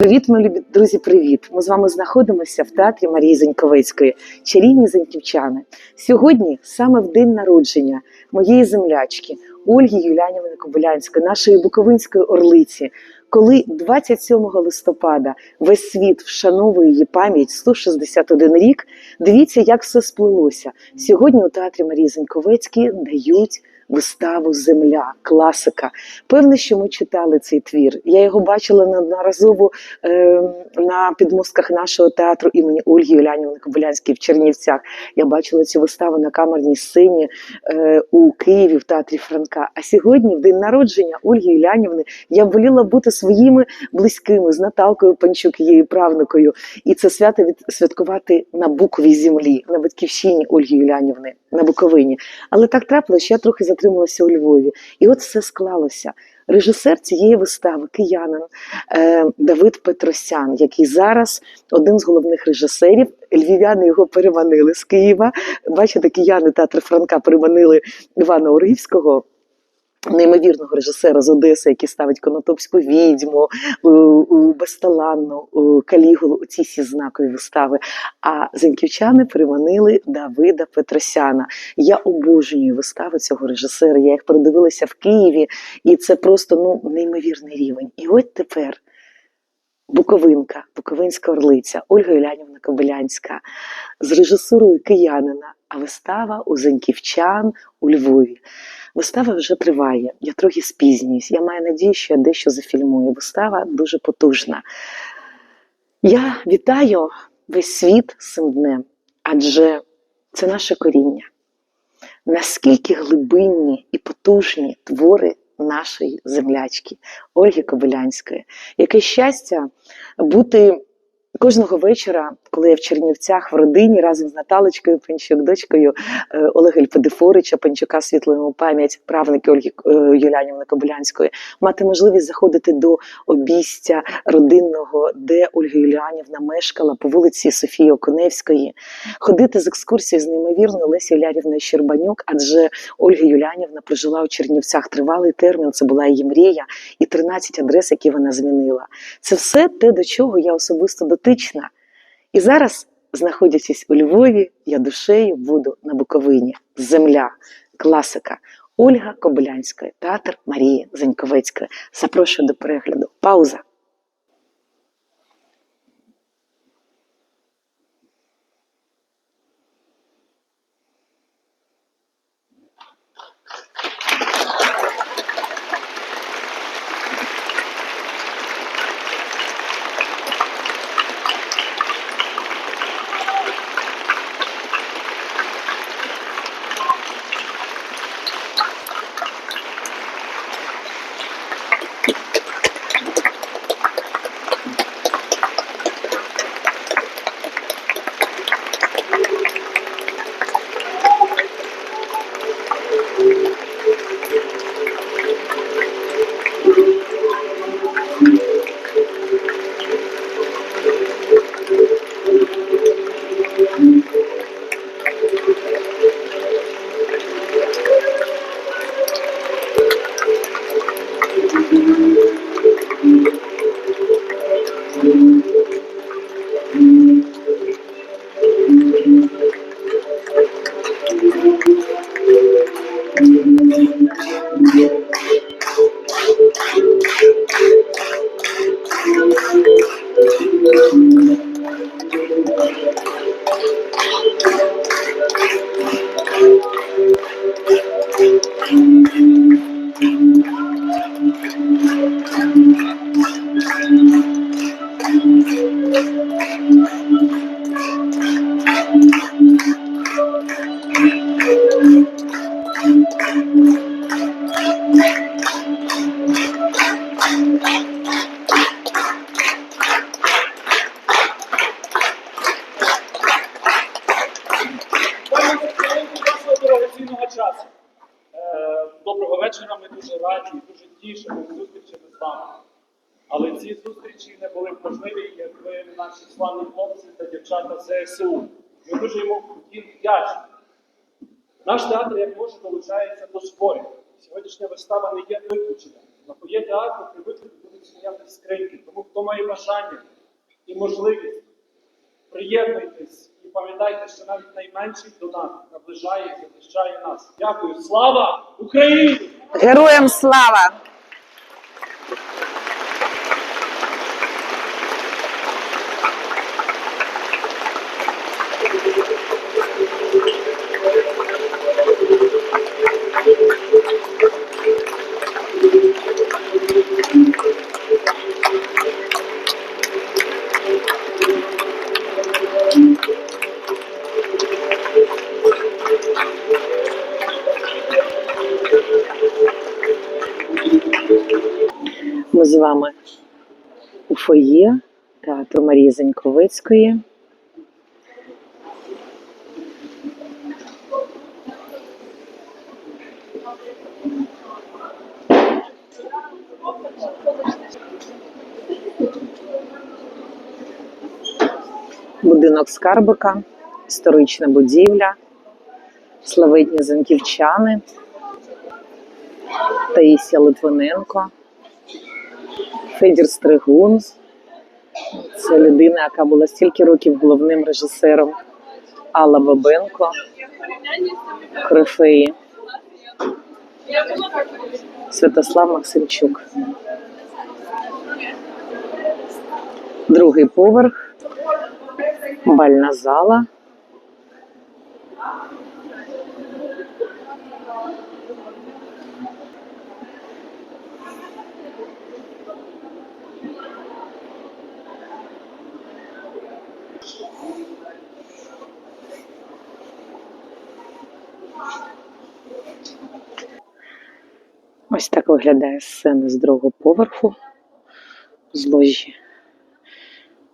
Привіт, мої друзі, привіт! Ми з вами знаходимося в театрі Марії Заньковецької, чарівні заньківчани. Сьогодні, саме в день народження моєї землячки Ольги Юлянівни Кобилянської, нашої буковинської орлиці, коли 27 листопада весь світ вшановує її пам'ять 161 рік. Дивіться, як все сплелося. Сьогодні у театрі Марії Заньковецької дають виставу Земля, класика. Певне, що ми читали цей твір. Я його бачила неодноразово е, на підмостках нашого театру імені Ольги Юлянівни Кобилянської в Чернівцях. Я бачила цю виставу на камерній сцені е, у Києві в театрі Франка. А сьогодні, в день народження Ольги Юлянівни, я воліла бути своїми близькими з Наталкою Панчук, її правникою, і це свято від святкувати на Буковій землі, на батьківщині Ольги Юлянівни на Буковині. Але так трапилося, що я трохи затрималася у Львові, і от все склалося. Режисер цієї вистави, киянин е, Давид Петросян, який зараз один з головних режисерів. Львів'яни його переманили з Києва. Бачите, кияни театр Франка переманили Івана Уривського. Неймовірного режисера з Одеси, який ставить Конотопську відьму, у Безталанну, у Калігулу, ці всі знакові вистави. А зеньківчани переманили Давида Петросяна. Я обожнюю вистави цього режисера. Я їх передивилася в Києві, і це просто ну неймовірний рівень. І от тепер Буковинка, Буковинська орлиця, Ольга Юлянівна Кобилянська з режисурою киянина, а вистава у Зеньківчан у Львові. Вистава вже триває. Я трохи спізнююсь. Я маю надію, що я дещо зафільмую. Вистава дуже потужна. Я вітаю весь світ з цим днем, адже це наше коріння. Наскільки глибинні і потужні твори нашої землячки Ольги Кобилянської. Яке щастя бути кожного вечора, коли я в Чернівцях в родині разом з Наталочкою Панчук, дочкою е, Олега Ільпедифорича, Панчука світла йому пам'ять, правники Ольги е, Юлянівни Кобилянської, мати можливість заходити до обійстя родинного, де Ольга Юліанівна мешкала по вулиці Софії Оконевської, ходити з екскурсією з неймовірною Лесі Юлярівною Щербанюк, адже Ольга Юлянівна прожила у Чернівцях тривалий термін, це була її мрія, і 13 адрес, які вона змінила. Це все те, до чого я особисто дотична. І зараз, знаходячись у Львові, я душею буду на Буковині. Земля, класика. Ольга Кобилянська, театр Марії Заньковецької. Запрошую до перегляду. Пауза. Доброго вечора. Ми дуже раді і дуже тішимо зустрічами з вами. Але ці зустрічі не були б можливі, якби наші славні хлопці та дівчата ЗСУ. Ми дуже йому вдячні. Наш театр, як може, долучається до спорів. Сьогоднішня вистава не є виключенням. На фоє театру привикли до відчиняти скриньки. Тому хто має бажання і можливість, приєднуйтесь і пам'ятайте, що навіть найменший донат наближає і захищає нас. Дякую. Слава Україні! Героям слава! Ми з вами у фоє театру Марії Заньковицької. Будинок Скарбика, історична будівля, славетні занківчани, Таїсія Литвиненко. Федір Стригун. Це людина, яка була стільки років головним режисером Алла Бабенко, Корифеї, Святослав Максимчук. Другий поверх, бальна зала. Ось так виглядає сцена з другого поверху з ложі.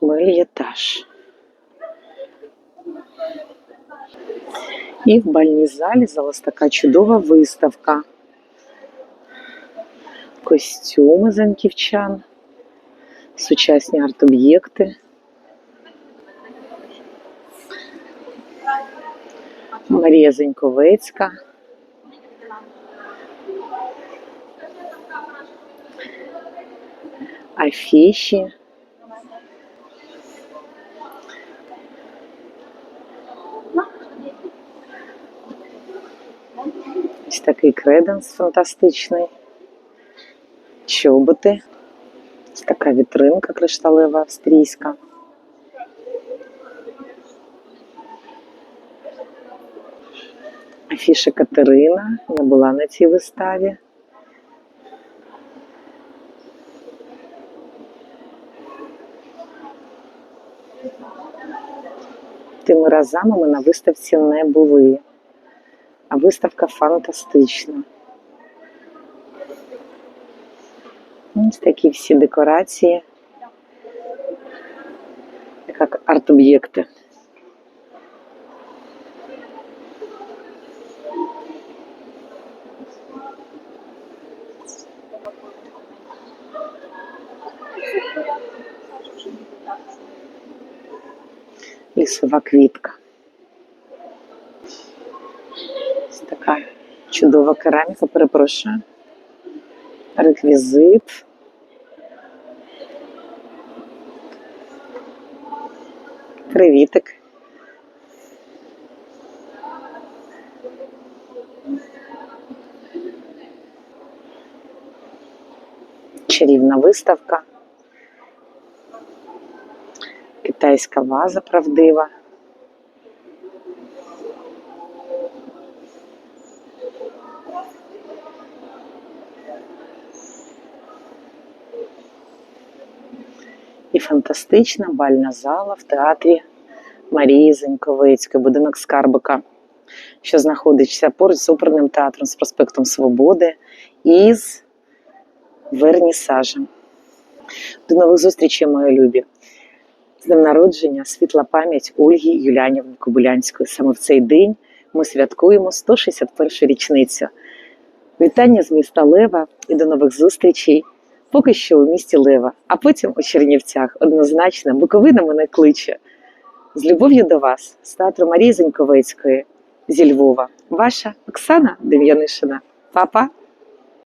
Мельєтаж. І в бальній залі зараз така чудова виставка. Костюми занківчан, сучасні арт-об'єкти. Марія Зеньковецька. афіші. Ось такий креденс фантастичний. Чоботи. Ось така вітринка кришталева австрійська. Афіша Катерина. Я була на цій виставі. Тими разами ми на виставці не були. А виставка фантастична. Ось такі всі декорації, як арт-об'єкти. Лісова квітка. Ось така чудова кераміка, перепрошую. Реквізит. Привітик. Чарівна виставка. Китайська ваза правдива. І фантастична бальна зала в театрі Марії Зеньковицької, будинок Скарбика, що знаходиться поруч з оперним театром з проспектом Свободи і з вернісажем. До нових зустрічей, мої любі! З днем народження, світла пам'ять Ольги Юлянівни Кобилянської. Саме в цей день ми святкуємо 161 річницю. Вітання з міста Лева і до нових зустрічей. Поки що у місті Лева, а потім у Чернівцях. Однозначно, Буковина мене кличе. З любов'ю до вас, з театру Марії Зеньковецької зі Львова. Ваша Оксана Дем'янишина. Папа.